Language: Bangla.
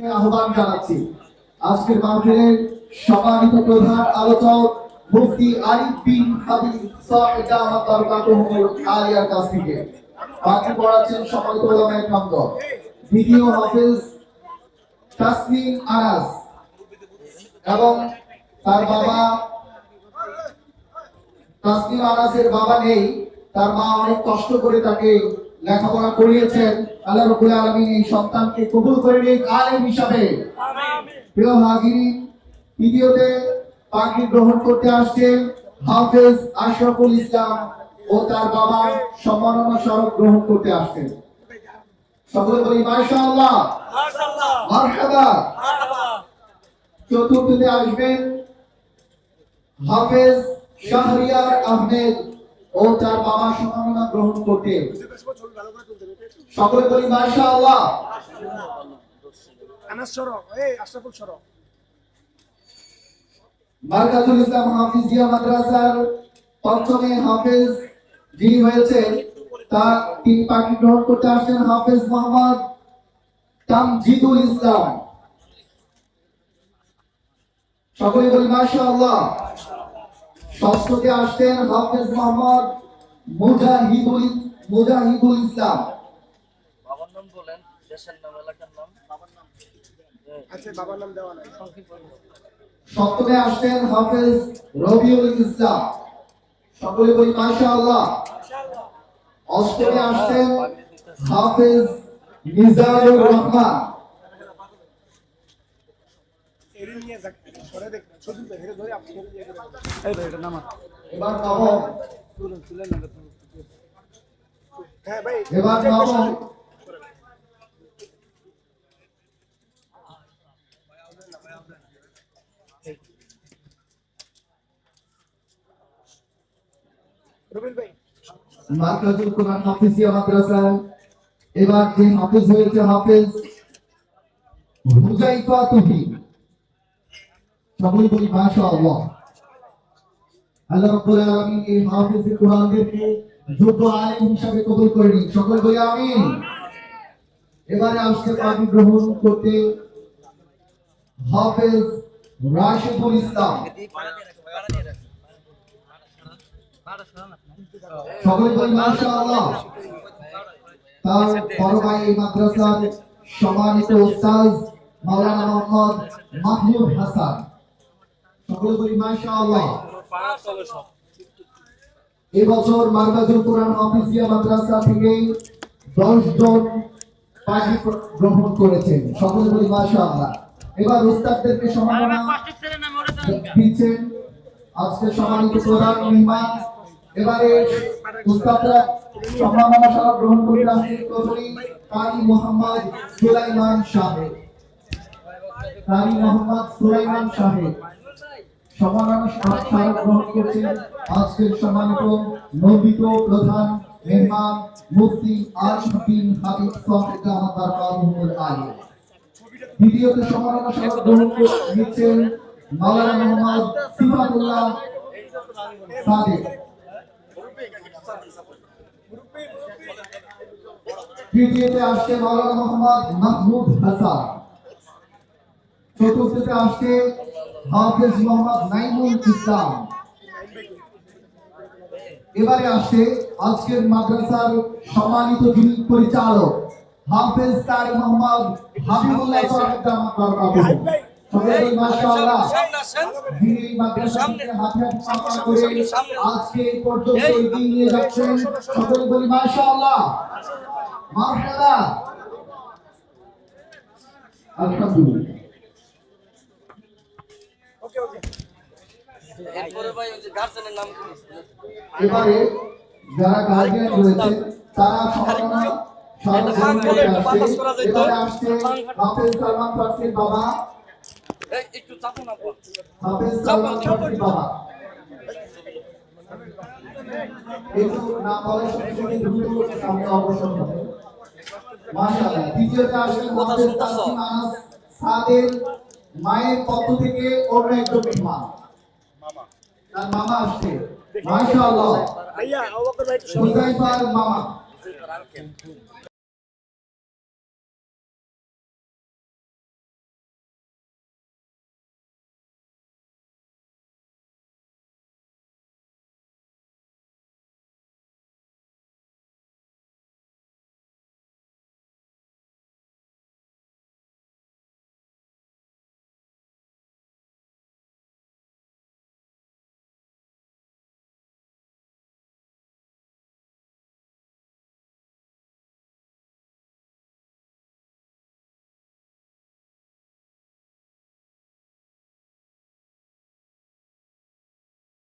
আহ্বান জানাচ্ছি। আজকের মাহফিলের সম্মানিত প্রধান আলোচক মুফতি আরিফ বিন হাবিব বরকাতুহুল আলিয়ার কাছ থেকে। বাকি পড়াচ্ছেন সম্মানিত ওলামায়ে দ্বিতীয় হাফেজ তাসমিম আনাস এবং তার বাবা তাসমিম আনাসের বাবা নেই, তার মা অনেক কষ্ট করে তাকে লেখাপড়া করিয়েছেন আল্লাহ রাব্বুল আলামিন এই সন্তানকে কবুল করে নিক আলেম হিসাবে। প্রিয় পাগড়ি গ্রহণ করতে আসছেন হাফেজ আশরাফুল ইসলাম ও তার বাবা সম্মাননা স্মারক গ্রহণ করতে আসছেন। সকলে বলি মাশাআল্লাহ। মারহাবা। চতুর্থতে আসবেন হাফেজ শাহরিয়ার আহমেদ। ও তার বাবা সম্মাননা গ্রহণ করতে। সকলে বলি মাশাআল্লাহ। আনাস সরো। এই আশরাফুল সরো। মার্কাজুল ইসলাম হাফিজিয়া মাদ্রাসার পঞ্চমে হাফেজ যিনি হয়েছেন তার তিনি পাখি গ্রহণ করতে আসছেন হাফেজ মোহাম্মদ তামজিদুল ইসলাম। সকলে বলি মাশাআল্লাহ। ষষ্ঠতে আসছেন হাফেজ মোহাম্মদ মুজাহিদুল মুজাহিদুল ইসলাম। বাবার নাম বলেন দেশের নাম এলাকার নাম। বাবার নাম আচ্ছা বাবার নাম দেওয়া নাই। সপ্তমে আসছেন হাফেজ রবিউল ইসলাম। সকলে বলি মাশাআল্লাহ। অষ্টমে আসছেন হাফেজ মিজানুর রহমান। এই ভাই এটা নামা এবার নবম তুলুন তুলেন না তুলুন হ্যাঁ ভাই এবার নবম রবিল ভাই মার্কাজুল কোরআন হাফিজিয়া মাদ্রাসা এবার যে হাফেজ হয়েছে হাফেজ হুজাইফা তুহি সকলে বলি মাশাআল্লাহ আল্লাহ রাব্বুল আলামিন এই হাফেজ কোরআনদেরকে যোগ্য আলেম হিসাবে কবুল করে নিন সকলে বলি আমিন। এবারে আসছে পানি গ্রহণ করতে হাফেজ রাশিদুল ইসলাম। সকলে বলি তার এই মাদ্রাসার সম্মানিত উস্তাদ মাওলানা মোহাম্মদ মাহমুদ হাসান। এবছর মার্কাজুল কোরআন অফিসিয়া মাদ্রাসা থেকে দশ জন পাখি গ্রহণ করেছেন। সকলে বলি মাশাআল্লাহ। এবার উস্তাদদেরকে সম্মাননা দিচ্ছেন আজকে সম্মানিত প্রধান মেহমান এবারে উস্তাদরা সম্মাননা স্মারক গ্রহণ আসছেন প্রথমেই কারি মোহাম্মদ সুলাইমান সাহেব। কারি মোহাম্মদ সুলাইমান সাহেব। সম্মাননা স্মারক গ্রহণ করছেন প্রধান মেহমান মুফতি আশফিন হাবিব সাহেব দামাত বারকাতুহুল আলী দ্বিতীয়ত সম্মাননা স্মারক গ্রহণ নিচ্ছেন মাওলানা মোহাম্মদ সিফাতুল্লাহ সাদেক। তৃতীয়তে মাহমুদ হাসান। চতুর্থতে আসছে হাফেজ মোহাম্মদ নাইমুল ইসলাম। এবারে আসছে আজকের মাদ্রাসার সম্মানিত পরিচালক হাফেজ তারি মোহাম্মদ হাবিবুল্লাহ সাহেব মাশাআল্লাহ। যিনি মাদ্রাসাকে হাতে হাতে করে আজকে পর্যন্ত এগিয়ে নিয়ে যাচ্ছেন। সকলে বলি মাশাআল্লাহ। আলহামদুলিল্লাহ। এবারে যারা গার্ডিয়ান রয়েছে তারা এই একটু চাপো না ফার্সির বাবা। একটু না বলে সঙ্গে দ্রুত সামনে অগ্রসর হবে। মাশাআল্লাহ দ্বিতীয়তে আসছেন হাফেজ তাসলিম সাদের মায়ের পক্ষ থেকে অন্য একজন মেহমান তার মামা আসছে মাশাআল্লাহ। সরো। হুজাইফার মামা।